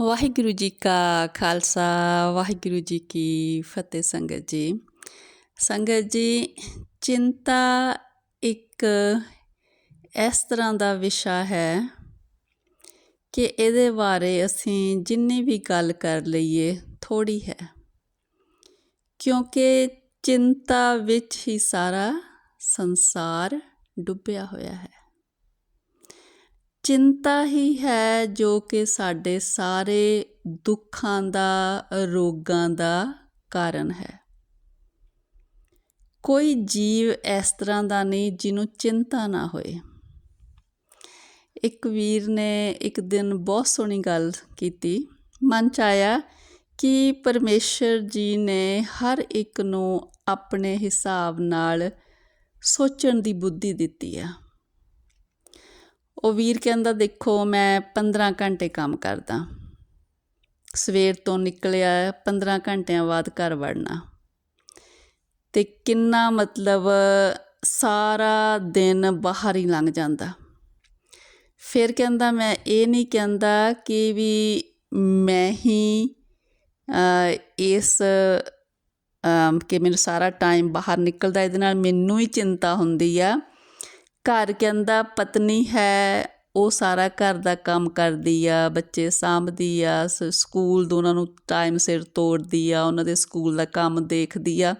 ਵਾਹਿਗੁਰੂ ਜੀ ਕਾ ਖਾਲਸਾ ਵਾਹਿਗੁਰੂ ਜੀ ਕੀ ਫਤਿਹ ਸੰਗਤ ਜੀ ਸੰਗਤ ਜੀ ਚਿੰਤਾ ਇੱਕ ਇਸ ਤਰ੍ਹਾਂ ਦਾ ਵਿਸ਼ਾ ਹੈ ਕਿ ਇਹਦੇ ਬਾਰੇ ਅਸੀਂ ਜਿੰਨੀ ਵੀ ਗੱਲ ਕਰ ਲਈਏ ਥੋੜੀ ਹੈ ਕਿਉਂਕਿ ਚਿੰਤਾ ਵਿੱਚ ਹੀ ਸਾਰਾ ਸੰਸਾਰ ਡੁੱਬਿਆ ਹੋਇਆ ਹੈ ਚਿੰਤਾ ਹੀ ਹੈ ਜੋ ਕਿ ਸਾਡੇ ਸਾਰੇ ਦੁੱਖਾਂ ਦਾ, ਰੋਗਾਂ ਦਾ ਕਾਰਨ ਹੈ। ਕੋਈ ਜੀਵ ਇਸ ਤਰ੍ਹਾਂ ਦਾ ਨਹੀਂ ਜਿਹਨੂੰ ਚਿੰਤਾ ਨਾ ਹੋਏ। ਇੱਕ ਵੀਰ ਨੇ ਇੱਕ ਦਿਨ ਬਹੁਤ ਸੋਹਣੀ ਗੱਲ ਕੀਤੀ। ਮਨ ਚ ਆਇਆ ਕਿ ਪਰਮੇਸ਼ਰ ਜੀ ਨੇ ਹਰ ਇੱਕ ਨੂੰ ਆਪਣੇ ਹਿਸਾਬ ਨਾਲ ਸੋਚਣ ਦੀ ਬੁੱਧੀ ਦਿੱਤੀ ਆ। ਉਹ ਵੀਰ ਕਹਿੰਦਾ, ਦੇਖੋ, ਮੈਂ 15 ਘੰਟੇ ਕੰਮ ਕਰਦਾ। ਸਵੇਰ ਤੋਂ ਨਿਕਲਿਆ 15 ਘੰਟਿਆਂ ਬਾਅਦ ਘਰ ਵੜਨਾ। ਤੇ ਕਿੰਨਾ ਮਤਲਬ ਸਾਰਾ ਦਿਨ ਬਾਹਰ ਹੀ ਲੰਘ ਜਾਂਦਾ। ਫਿਰ ਕਹਿੰਦਾ, ਮੈਂ ਇਹ ਨਹੀਂ ਕਹਿੰਦਾ ਕਿ ਵੀ ਮੈਂ ਹੀ ਇਸ ਕਿ ਮੈਨੂੰ ਸਾਰਾ ਟਾਈਮ ਬਾਹਰ ਨਿਕਲਦਾ, ਇਹਦੇ ਨਾਲ ਮੈਨੂੰ ਹੀ ਚਿੰਤਾ ਹੁੰਦੀ ਆ। ਘਰ ਕਹਿੰਦਾ, ਪਤਨੀ ਹੈ, ਉਹ ਸਾਰਾ ਘਰ ਦਾ ਕੰਮ ਕਰਦੀ ਆ, ਬੱਚੇ ਸਾਂਭਦੀ ਆ, ਸ ਸਕੂਲ ਤੋਂ ਉਹਨਾਂ ਨੂੰ ਟਾਈਮ ਸਿਰ ਤੋਰਦੀ ਆ, ਉਹਨਾਂ ਦੇ ਸਕੂਲ ਦਾ ਕੰਮ ਦੇਖਦੀ ਆ।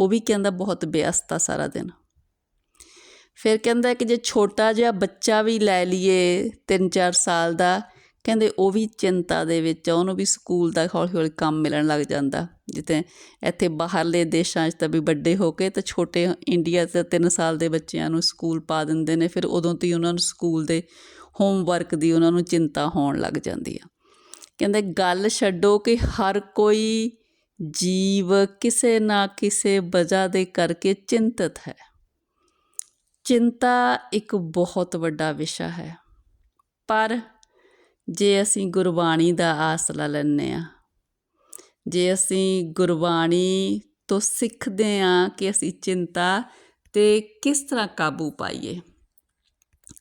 ਉਹ ਵੀ ਕਹਿੰਦਾ, ਬਹੁਤ ਵਿਅਸਤ ਆ ਸਾਰਾ ਦਿਨ। ਫਿਰ ਕਹਿੰਦਾ ਕਿ ਜੇ ਛੋਟਾ ਜਿਹਾ ਬੱਚਾ ਵੀ ਲੈ ਲਈਏ 3-4 ਸਾਲ ਦਾ ਕਹਿੰਦੇ ਉਹ ਵੀ ਚਿੰਤਾ ਦੇ ਵਿੱਚ ਆ, ਉਹਨੂੰ ਵੀ ਸਕੂਲ ਦਾ ਹੌਲੀ ਹੌਲੀ ਕੰਮ ਮਿਲਣ ਲੱਗ ਜਾਂਦਾ। ਜਿੱਥੇ ਇੱਥੇ ਬਾਹਰਲੇ ਦੇਸ਼ਾਂ 'ਚ ਤਾਂ ਵੀ ਵੱਡੇ ਹੋ ਕੇ ਤਾਂ ਛੋਟੇ ਇੰਡੀਆ 'ਚ 3 ਸਾਲ ਦੇ ਬੱਚਿਆਂ ਨੂੰ ਸਕੂਲ ਪਾ ਦਿੰਦੇ ਨੇ, ਫਿਰ ਉਦੋਂ ਤੋਂ ਹੀ ਉਹਨਾਂ ਨੂੰ ਸਕੂਲ ਦੇ ਹੋਮਵਰਕ ਦੀ ਉਹਨਾਂ ਨੂੰ ਚਿੰਤਾ ਹੋਣ ਲੱਗ ਜਾਂਦੀ ਆ। ਕਹਿੰਦੇ ਗੱਲ ਛੱਡੋ ਕਿ ਹਰ ਕੋਈ ਜੀਵ ਕਿਸੇ ਨਾ ਕਿਸੇ ਵਜ੍ਹਾ ਦੇ ਕਰਕੇ ਚਿੰਤਤ ਹੈ। ਚਿੰਤਾ ਇੱਕ ਬਹੁਤ ਵੱਡਾ ਵਿਸ਼ਾ ਹੈ। ਪਰ ਜੇ ਅਸੀਂ ਗੁਰਬਾਣੀ ਦਾ ਆਸਲਾ ਲੈਂਦੇ ਆ ਜੇ ਅਸੀਂ ਗੁਰਬਾਣੀ ਤੋਂ ਸਿੱਖਦੇ ਆ ਕਿ ਅਸੀਂ ਚਿੰਤਾ ਤੇ ਕਿਸ ਤਰ੍ਹਾਂ ਕਾਬੂ ਪਾਈਏ,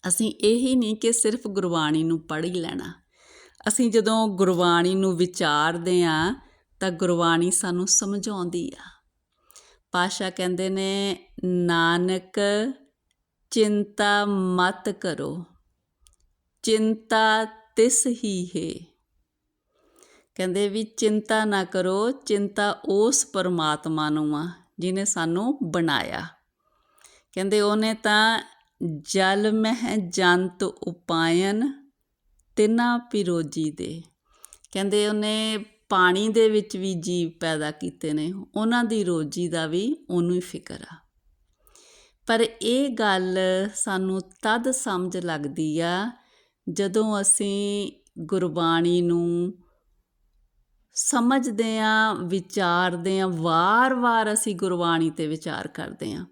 ਅਸੀਂ ਇਹੀ ਨਹੀਂ ਕਿ ਸਿਰਫ ਗੁਰਬਾਣੀ ਨੂੰ ਪੜ੍ਹ ਹੀ ਲੈਣਾ। ਅਸੀਂ ਜਦੋਂ ਗੁਰਬਾਣੀ ਨੂੰ ਵਿਚਾਰਦੇ ਆ ਤਾਂ ਗੁਰਬਾਣੀ ਸਾਨੂੰ ਸਮਝਾਉਂਦੀ ਆ। ਪਾਸ਼ਾ ਕਹਿੰਦੇ ਨੇ, ਨਾਨਕ, ਚਿੰਤਾ ਮਤ ਕਰੋ। ਚਿੰਤਾ ਤਿਸ ਹੀ ਹੈ। ਕਹਿੰਦੇ ਵੀ ਚਿੰਤਾ ਨਾ ਕਰੋ, ਚਿੰਤਾ ਉਸ ਪਰਮਾਤਮਾ ਨੂੰ ਆ ਜਿਨੇ ਸਾਨੂੰ ਬਣਾਇਆ। ਕਹਿੰਦੇ ਉਹਨੇ ਤਾਂ ਜਲ ਮਹਿ ਜੰਤ ਉਪਾਇਨ ਤਿਨਾ ਪਿਰੋਜੀ ਦੇ। ਕਹਿੰਦੇ ਉਹਨੇ ਪਾਣੀ ਦੇ ਵਿੱਚ ਵੀ ਜੀਵ ਪੈਦਾ ਕੀਤੇ ਨੇ, ਉਹਨਾਂ ਦੀ ਰੋਜੀ ਦਾ ਵੀ ਉਹਨੂੰ ਹੀ ਫਿਕਰ ਆ। ਪਰ ਇਹ ਗੱਲ ਸਾਨੂੰ ਤਦ ਸਮਝ ਲੱਗਦੀ ਆ ਜਦੋਂ ਅਸੀਂ ਗੁਰਬਾਣੀ ਨੂੰ ਸਮਝਦੇ ਹਾਂ, ਵਿਚਾਰਦੇ ਹਾਂ, ਵਾਰ-ਵਾਰ ਅਸੀਂ ਗੁਰਬਾਣੀ ਤੇ ਵਿਚਾਰ ਕਰਦੇ ਹਾਂ,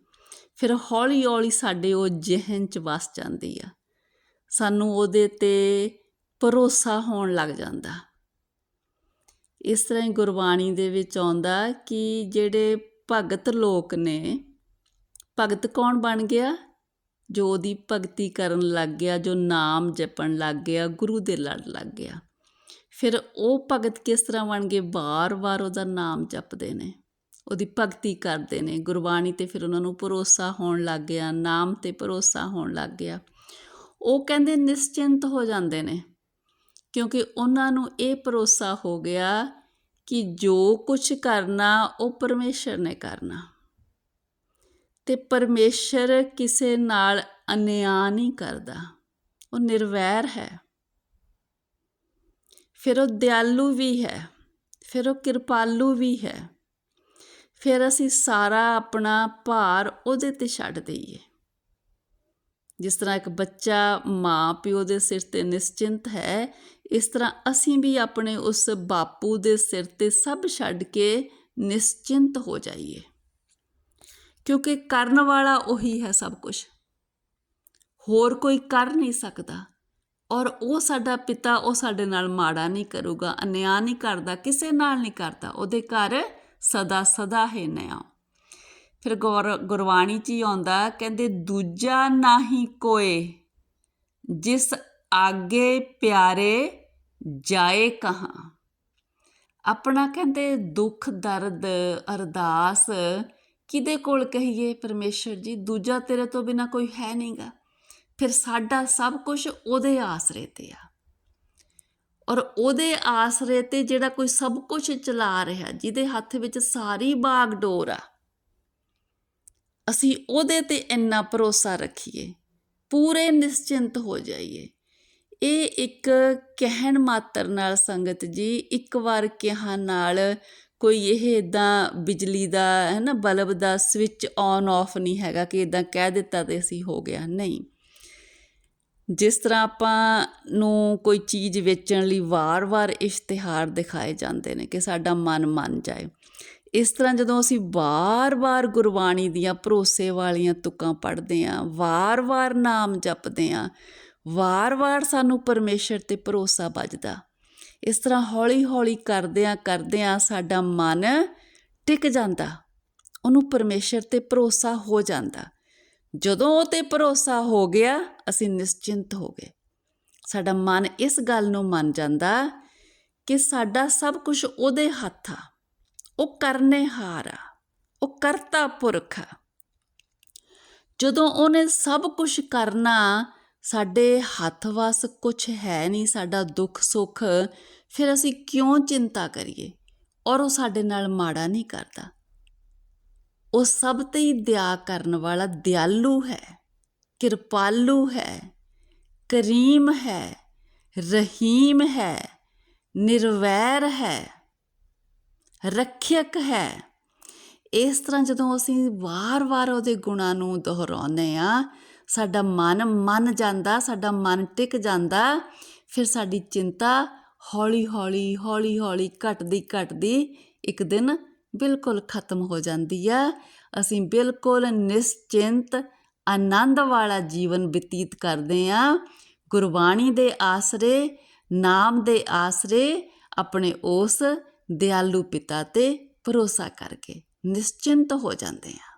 ਫਿਰ ਹੌਲੀ-ਹੌਲੀ ਸਾਡੇ ਉਹ ਜਿਹਨ ਚ ਵਸ ਜਾਂਦੀ ਆ। ਸਾਨੂੰ ਉਹਦੇ ਤੇ ਭਰੋਸਾ ਹੋਣ ਲੱਗ ਜਾਂਦਾ। ਇਸ ਤਰ੍ਹਾਂ ਹੀ ਗੁਰਬਾਣੀ ਦੇ ਵਿੱਚ ਆਉਂਦਾ ਕਿ ਜਿਹੜੇ ਭਗਤ ਲੋਕ ਨੇ, ਭਗਤ ਕੌਣ ਬਣ ਗਿਆ? ਜੋ ਉਹਦੀ ਭਗਤੀ ਕਰਨ ਲੱਗ ਗਿਆ, ਜੋ ਨਾਮ ਜਪਣ ਲੱਗ ਗਿਆ, ਗੁਰੂ ਦੇ ਲੜ ਲੱਗ ਗਿਆ। ਫਿਰ ਉਹ ਭਗਤ ਕਿਸ ਤਰ੍ਹਾਂ ਬਣ ਗਏ? ਵਾਰ ਵਾਰ ਉਹਦਾ ਨਾਮ ਜਪਦੇ ਨੇ, ਉਹਦੀ ਭਗਤੀ ਕਰਦੇ ਨੇ। ਗੁਰਬਾਣੀ ਤੇ ਫਿਰ ਉਹਨਾਂ ਨੂੰ ਭਰੋਸਾ ਹੋਣ ਲੱਗ ਗਿਆ, ਨਾਮ ਤੇ ਭਰੋਸਾ ਹੋਣ ਲੱਗ ਗਿਆ। ਉਹ ਕਹਿੰਦੇ ਨਿਸ਼ਚਿੰਤ ਹੋ ਜਾਂਦੇ ਨੇ, ਕਿਉਂਕਿ ਉਹਨਾਂ ਨੂੰ ਇਹ ਭਰੋਸਾ ਹੋ ਗਿਆ ਕਿ ਜੋ ਕੁਝ ਕਰਨਾ, ਉਹ ਪਰਮੇਸ਼ਰ ਨੇ ਕਰਨਾ। ਤੇ ਪਰਮੇਸ਼ਰ ਕਿਸੇ ਨਾਲ ਅਨਿਆਂ ਨਹੀਂ ਕਰਦਾ। ਉਹ ਨਿਰਵੈਰ ਹੈ। ਫਿਰ ਉਹ ਦਿਆਲੂ ਵੀ ਹੈ। ਫਿਰ ਉਹ ਕਿਰਪਾਲੂ ਵੀ ਹੈ। ਫਿਰ ਅਸੀਂ ਸਾਰਾ ਆਪਣਾ ਭਾਰ ਉਹਦੇ ਤੇ ਛੱਡ ਦਈਏ। ਜਿਸ ਤਰ੍ਹਾਂ ਇੱਕ ਬੱਚਾ ਮਾਂ ਪਿਓ ਦੇ ਸਿਰ ਤੇ ਨਿਸ਼ਚਿੰਤ ਹੈ, ਇਸ ਤਰ੍ਹਾਂ ਅਸੀਂ ਵੀ ਆਪਣੇ ਉਸ ਬਾਪੂ ਦੇ ਸਿਰ ਤੇ ਸਭ ਛੱਡ ਕੇ ਨਿਸ਼ਚਿੰਤ ਹੋ ਜਾਈਏ। ਕਿਉਂਕਿ ਕਰਨ ਵਾਲਾ ਉਹੀ ਹੈ ਸਭ ਕੁਝ। ਹੋਰ ਕੋਈ ਕਰ ਨਹੀਂ ਸਕਦਾ। ਔਰ ਉਹ ਸਾਡਾ ਪਿਤਾ ਉਹ ਸਾਡੇ ਨਾਲ ਮਾੜਾ ਨਹੀਂ ਕਰੂਗਾ, ਅਨਿਆਂ ਨਹੀਂ ਕਰਦਾ, ਕਿਸੇ ਨਾਲ ਨਹੀਂ ਕਰਦਾ। ਉਹਦੇ ਘਰ ਸਦਾ ਸਦਾ ਹੈ ਨਿਆਂ। ਫਿਰ ਗੁਰਬਾਣੀ 'ਚ ਹੀ ਆਉਂਦਾ, ਕਹਿੰਦੇ, ਦੂਜਾ ਨਾਹੀ ਕੋਏ, ਜਿਸ ਆਗੇ ਪਿਆਰੇ ਜਾਏ ਕਹਾਂ। ਆਪਣਾ ਕਹਿੰਦੇ, ਦੁੱਖ, ਦਰਦ, ਅਰਦਾਸ ਕਿਹਦੇ ਕੋਲ ਕਹੀਏ ਪਰਮੇਸ਼ਰ ਜੀ? ਦੂਜਾ ਤੇਰੇ ਤੋਂ ਬਿਨਾ ਕੋਈ ਹੈ ਨਹੀਂਗਾ। ਫਿਰ ਸਾਡਾ ਸਭ ਕੁਝ ਉਹਦੇ ਆਸਰੇ ਤੇ ਆ। ਔਰ ਉਹਦੇ ਆਸਰੇ ਤੇ ਜਿਹੜਾ ਕੋਈ ਸਭ ਕੁਝ ਚਲਾ ਰਿਹਾ, ਜਿਹਦੇ ਹੱਥ ਵਿੱਚ ਸਾਰੀ ਬਾਗ ਡੋਰ ਆ, ਅਸੀਂ ਉਹਦੇ ਤੇ ਇੰਨਾ ਭਰੋਸਾ ਰੱਖੀਏ, ਪੂਰੇ ਨਿਸ਼ਚਿੰਤ ਹੋ ਜਾਈਏ। ਇਹ ਇੱਕ ਕਹਿਣ ਮਾਤਰ ਨਾਲ ਸੰਗਤ ਜੀ, ਇੱਕ ਵਾਰ ਕਿਹਾ ਨਾਲ ਕੋਈ ਇਹ ਇੱਦਾਂ ਬਿਜਲੀ ਦਾ ਹੈ ਨਾ ਬਲਬ ਦਾ ਸਵਿਚ ਔਨ ਆਫ ਨਹੀਂ ਹੈਗਾ ਕਿ ਇਦਾਂ ਕਹਿ ਦਿੱਤਾ ਤੇ ਅਸੀਂ ਹੋ ਗਿਆ। ਨਹੀਂ। ਜਿਸ ਤਰ੍ਹਾਂ ਆਪਾਂ ਨੂੰ ਕੋਈ ਚੀਜ਼ ਵੇਚਣ ਲਈ ਵਾਰ-ਵਾਰ ਇਸ਼ਤਿਹਾਰ ਦਿਖਾਏ ਜਾਂਦੇ ਨੇ ਕਿ ਸਾਡਾ ਮਨ ਮੰਨ ਜਾਏ, ਇਸ ਤਰ੍ਹਾਂ ਜਦੋਂ ਅਸੀਂ ਵਾਰ-ਵਾਰ ਗੁਰਬਾਣੀ ਦੀਆਂ ਭਰੋਸੇ ਵਾਲੀਆਂ ਤੁਕਾਂ ਪੜ੍ਹਦੇ ਆਂ ਵਾਰ-ਵਾਰ ਨਾਮ ਜਪਦੇ ਆਂ ਵਾਰ-ਵਾਰ ਸਾਨੂੰ ਪਰਮੇਸ਼ਰ ਤੇ ਭਰੋਸਾ ਵੱਜਦਾ। ਇਸ ਤਰ੍ਹਾਂ ਹੌਲੀ-ਹੌਲੀ ਕਰਦਿਆਂ ਕਰਦਿਆਂ ਸਾਡਾ ਮਨ ਟਿਕ ਜਾਂਦਾ। ਉਹਨੂੰ ਪਰਮੇਸ਼ਰ ਤੇ ਭਰੋਸਾ ਹੋ ਜਾਂਦਾ। ਜਦੋਂ ਉਹ ਤੇ ਭਰੋਸਾ ਹੋ ਗਿਆ, ਅਸੀਂ ਨਿਸ਼ਚਿੰਤ ਹੋ ਗਏ। ਸਾਡਾ ਮਨ ਇਸ ਗੱਲ ਨੂੰ ਮੰਨ ਜਾਂਦਾ ਕਿ ਸਾਡਾ ਸਭ ਕੁਝ ਉਹਦੇ ਹੱਥ ਆ। ਉਹ ਕਰਨੇ ਹਾਰ ਆ। ਉਹ ਕਰਤਾ ਪੁਰਖ ਆ। ਜਦੋਂ ਉਹਨੇ ਸਭ ਕੁਝ ਕਰਨਾ ਸਾਡੇ ਹੱਥ ਵਸ ਕੁਝ ਹੈ ਨਹੀਂ, ਸਾਡਾ ਦੁੱਖ ਸੁੱਖ, ਫਿਰ ਅਸੀਂ ਕਿਉਂ ਚਿੰਤਾ ਕਰੀਏ? ਔਰ ਉਹ ਸਾਡੇ ਨਾਲ ਮਾੜਾ ਨਹੀਂ ਕਰਦਾ। ਉਹ ਸਭ ਤੇ ਹੀ ਦਇਆ ਕਰਨ ਵਾਲਾ ਦਿਆਲੂ ਹੈ, ਕਿਰਪਾਲੂ ਹੈ, ਕਰੀਮ ਹੈ, ਰਹੀਮ ਹੈ, ਨਿਰਵੈਰ ਹੈ, ਰੱਖਿਅਕ ਹੈ। ਇਸ ਤਰ੍ਹਾਂ ਜਦੋਂ ਅਸੀਂ ਵਾਰ-ਵਾਰ ਉਹਦੇ ਗੁਣਾਂ ਨੂੰ ਦੁਹਰਾਉਂਦੇ ਆ ਸਾਡਾ ਮਨ ਮੰਨ ਜਾਂਦਾ, ਸਾਡਾ ਮਨ ਟਿਕ ਜਾਂਦਾ, ਫਿਰ ਸਾਡੀ ਚਿੰਤਾ ਹੌਲੀ-ਹੌਲੀ ਹੌਲੀ-ਹੌਲੀ ਘਟਦੀ ਘਟਦੀ ਇੱਕ ਦਿਨ ਬਿਲਕੁਲ ਖਤਮ ਹੋ ਜਾਂਦੀ ਆ। ਅਸੀਂ ਬਿਲਕੁਲ ਨਿਸ਼ਚਿੰਤ, ਆਨੰਦ ਵਾਲਾ ਜੀਵਨ ਬਤੀਤ ਕਰਦੇ ਆ। ਗੁਰਬਾਣੀ ਦੇ ਆਸਰੇ, ਨਾਮ ਦੇ ਆਸਰੇ ਆਪਣੇ ਉਸ ਦਿਆਲੂ ਪਿਤਾ ਤੇ ਭਰੋਸਾ ਕਰਕੇ ਨਿਸ਼ਚਿੰਤ ਹੋ ਜਾਂਦੇ ਆ।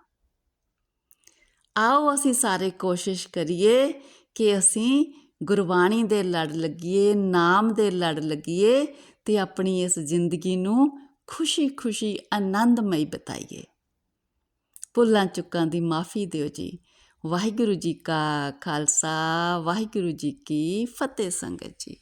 ਆਓ ਅਸੀਂ ਸਾਰੇ ਕੋਸ਼ਿਸ਼ ਕਰੀਏ ਕਿ ਅਸੀਂ ਗੁਰਬਾਣੀ ਦੇ ਲੜ ਲੱਗੀਏ, ਨਾਮ ਦੇ ਲੜ ਲੱਗੀਏ ਤੇ ਆਪਣੀ ਇਸ ਜ਼ਿੰਦਗੀ ਨੂੰ ਖੁਸ਼ੀ-ਖੁਸ਼ੀ, ਆਨੰਦਮਈ ਬਤਾਈਏ। ਭੁੱਲਾਂ ਚੁੱਕਾਂ ਦੀ ਮਾਫੀ ਦਿਓ ਜੀ। ਵਾਹਿਗੁਰੂ ਜੀ ਕਾ ਖਾਲਸਾ, ਵਾਹਿਗੁਰੂ ਜੀ ਕੀ ਫਤਿਹ ਸੰਗਤ ਜੀ।